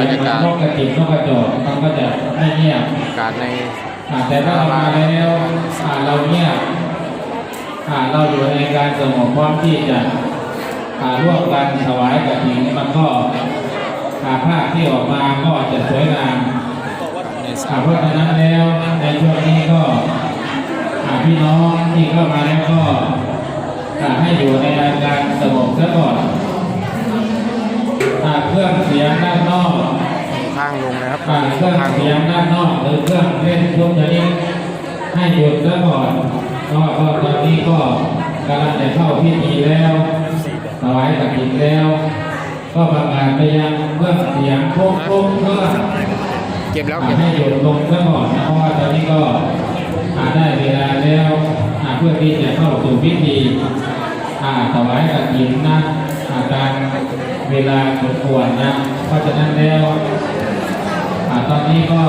บรรยากาศนกกระจิบนกกระจอกมันก็จะไม่เงียบกาศในแต่ถ้าเรามาแล้วเราเงียบเราอยู่ในการสงบพร้อมที่จะร่วมกันถวายกฐินมันก็ภาพที่ออกมาก็จะสวยงามในสอ่าเพราะฉะนั้นแล้วในช่วงนี้ก็พี่น้องที่เข้ามาแล้วก็ให้อยู่ในอาการสงบซะก่อน อ่าเครื่องเสียงด้านนอกข้างลงนะครับอ่าเครื่องข้างลเสียงงด้านนอกหรือเครื่องเล่นทุกชนิดให้หยุดซะก่อนเพราะว่าตอนนี้ก็กำลังจะเข้าพิธีแล้วถวายกฐินแล้ว ก็ประกาศไปยังเครื่องเสียงทุกทุกเครื่องเก็บแล้วอ่าเก็บให้หยุดลงซะก่อนนะเพราะว่าตอนนี้ก็อ่าได้เวลาแล้วอ่าเพื่อที่จะเข้าสู่พิธีอ่าถวายกฐินนะอาการ เวลาสมควรนะเพราะฉะนั้นแล้วอ่าตอนนี้ก็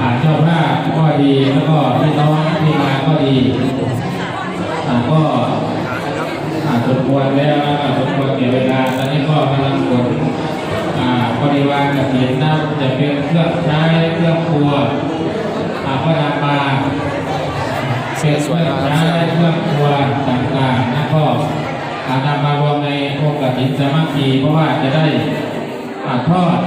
อ่าเจ้าภาพก็ดีแล้วก็พี่น้องที่มาก็ดีอ่าก็อ่าสมควรแล้วนะสมควรเกี่เวลาตอนนี้ก็กำลังกดอ่าบริวารกับเห็นนะจะเป็นเครื่องใช้เครื่องครัวอ่าก็นำมาเป็นเครื่องใช้เครื่องครัวต่างๆนะก็อ่ารวมในองค์กฐินสามัคคีเพราะว่าจะได้อาทอด